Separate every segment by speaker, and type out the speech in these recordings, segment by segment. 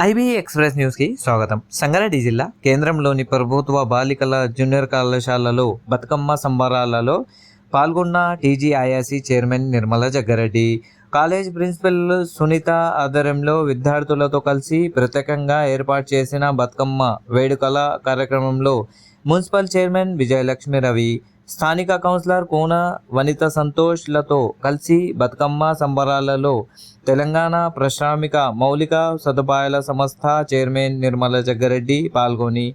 Speaker 1: IB express న్యూస్కి స్వాగతం. సంగారెడ్డి జిల్లా కేంద్రంలోని ప్రభుత్వ బాలికల జూనియర్ కళాశాలలో బతుకమ్మ సంబరాలలో పాల్గొన్న TGIRC chairman Nirmala Jaggareddy. College principal Sunitha ఆధ్వర్యంలో విద్యార్థులతో కలిసి ప్రత్యేకంగా ఏర్పాటు చేసిన బతుకమ్మ వేడుకల కార్యక్రమంలో మున్సిపల్ చైర్మన్ విజయలక్ష్మి రవి స్థానిక కౌన్సిలర్ కోన వనిత సంతోష్లతో కలిసి బతుకమ్మ సంబరాలలో తెలంగాణ ప్రశ్రామిక మౌలిక సదుపాయాల సంస్థ చైర్మన్ నిర్మల జగ్గారెడ్డి పాల్గొని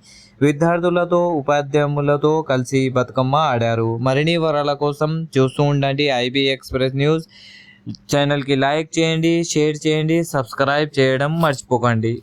Speaker 1: విద్యార్థులతో ఉపాధ్యాయులతో కలిసి బతుకమ్మ ఆడారు. మరిన్ని వివరాల కోసం చూస్తూ ఉండండి ఐబీ ఎక్స్ప్రెస్ న్యూస్. ఛానల్కి లైక్ చేయండి షేర్ చేయండి సబ్స్క్రైబ్ చేయడం మర్చిపోకండి.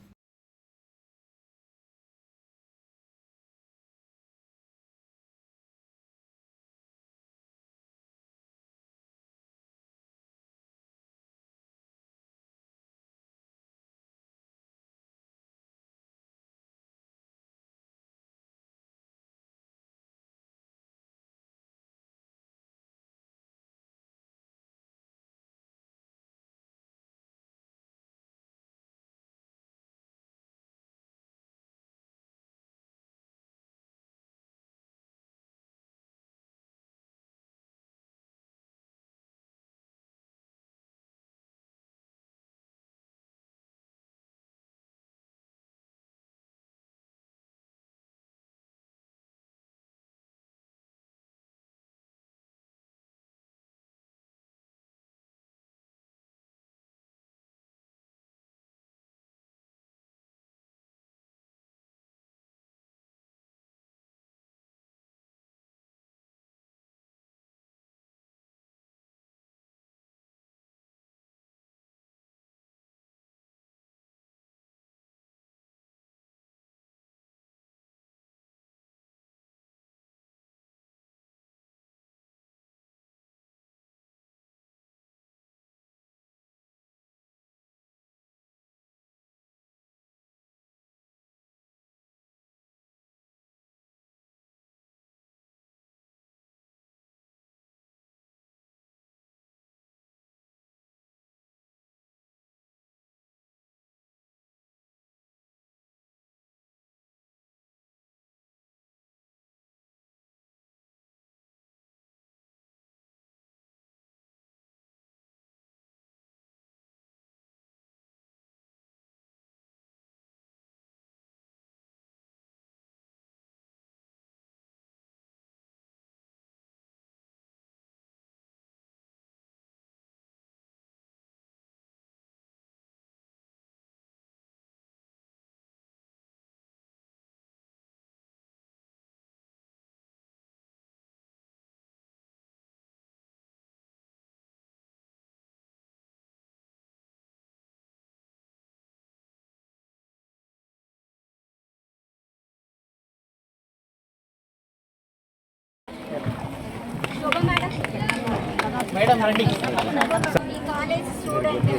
Speaker 2: ఈ కాలేజ్ స్టూడెంట్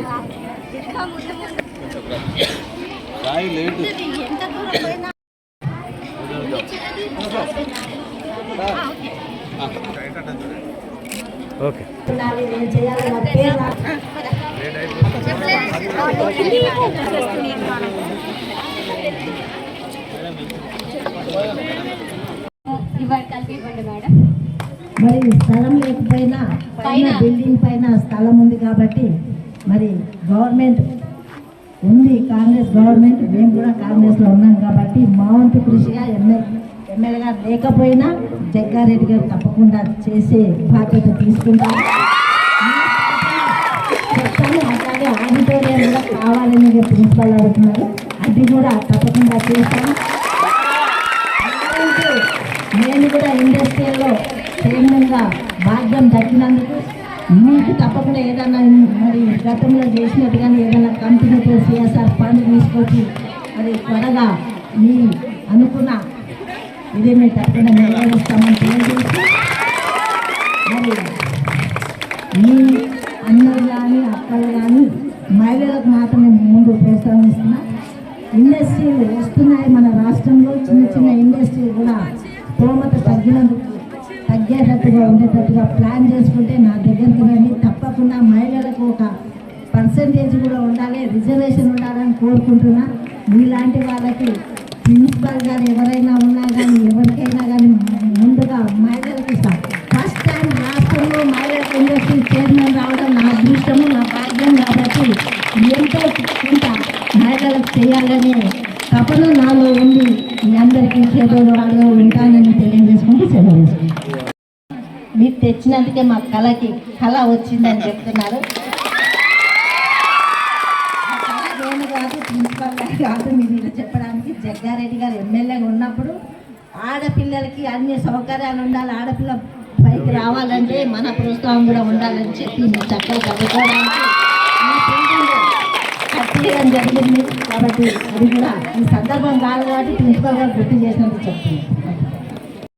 Speaker 2: ఇంకా ముందు ముందు ఎంత దూరం పోయినా మీ చిన్నది
Speaker 1: ఓకే
Speaker 2: ఇవ్వండి కలిపి ఇవ్వండి మేడం.
Speaker 3: మరి స్థలం లేకపోయినా పైన. బిల్డింగ్ పైన స్థలం ఉంది కాబట్టి మరి గవర్నమెంట్ ఉంది కాంగ్రెస్ గవర్నమెంట్ మేము కూడా కాంగ్రెస్లో ఉన్నాం కాబట్టి మా వంతు కృషిగా ఎమ్మెల్యే ఎమ్మెల్యే గారు లేకపోయినా జగ్గారెడ్డి గారు తప్పకుండా చేసే బాధ్యత తీసుకుంటాం చెప్తాను అట్లాగే ఆడిటోరియం కూడా కావాలని ప్రిన్సిపల్ అడుగుతున్నారు అది కూడా తప్పకుండా చేస్తాం నేను కూడా ఇండస్ట్రీలో చైర్మన్గా భాగ్యం దక్కినందుకు మీకు తప్పకుండా ఏదైనా మరి గతంలో చేసినట్టుగానే ఏదైనా కంపెనీతో సిఎస్ఆర్ ఫండ్ తీసుకొచ్చి మరి త్వరగా మీ అనుకున్న ఇది మేము తప్పకుండా నెరవేరుస్తామని తెలియజేసి మరి మీ అన్నలు కానీ అక్కలు కానీ మహిళలకు మాత్రమే ముందు ప్రోత్సహిస్తున్నా. ఇండస్ట్రీలు వస్తున్నాయి మన రాష్ట్రంలో చిన్న చిన్న ఇండస్ట్రీలు కూడా స్తోమత తగ్గినందుకు తగ్గేటట్టుగా ఉండేటట్టుగా ప్లాన్ చేసుకుంటే నా దగ్గరికి రండి. తప్పకుండా మహిళలకు ఒక పర్సంటేజ్ కూడా ఉండాలి రిజర్వేషన్ ఉండాలని కోరుకుంటున్నా. మీలాంటి వాళ్ళకి ప్రిన్సిపల్ గారు ఎవరైనా ఉన్నా కానీ ఎవరికైనా కానీ ముందుగా మహిళలకు ఇస్తాం. ఫస్ట్ టైం రాష్ట్రంలో మహిళలకు ఇండస్ట్రీ చైర్మన్ రావడం నా అదృష్టము నా భాగ్యం కాబట్టి ఎంతో కొంత మహిళలకు చేయాలనే తపన నాలో ఉంది మీ అందరికీ చేదోడు వాడుగా ఉంటానని తెలియజేసుకుంటూ సెలవు తీసుకుంటాను. మీరు తెచ్చినందుకే మా కళకి కళ వచ్చిందని చెప్తున్నారు కాదు ప్రిన్సిపల్ గారు కాదు మీరు ఇలా చెప్పడానికి జగ్గారెడ్డి గారు ఎమ్మెల్యేగా ఉన్నప్పుడు ఆడపిల్లలకి అన్ని సౌకర్యాలు ఉండాలి ఆడపిల్ల పైకి రావాలంటే మన ప్రోత్సాహం కూడా ఉండాలని చెప్పి చక్కగా చదువుకోవడానికి కట్టేయడం జరిగింది. కాబట్టి అది కూడా ఈ సందర్భం కాదు కాబట్టి ప్రిన్సిపల్ గారు గుర్తు చేసినందుకు చెప్తున్నాను.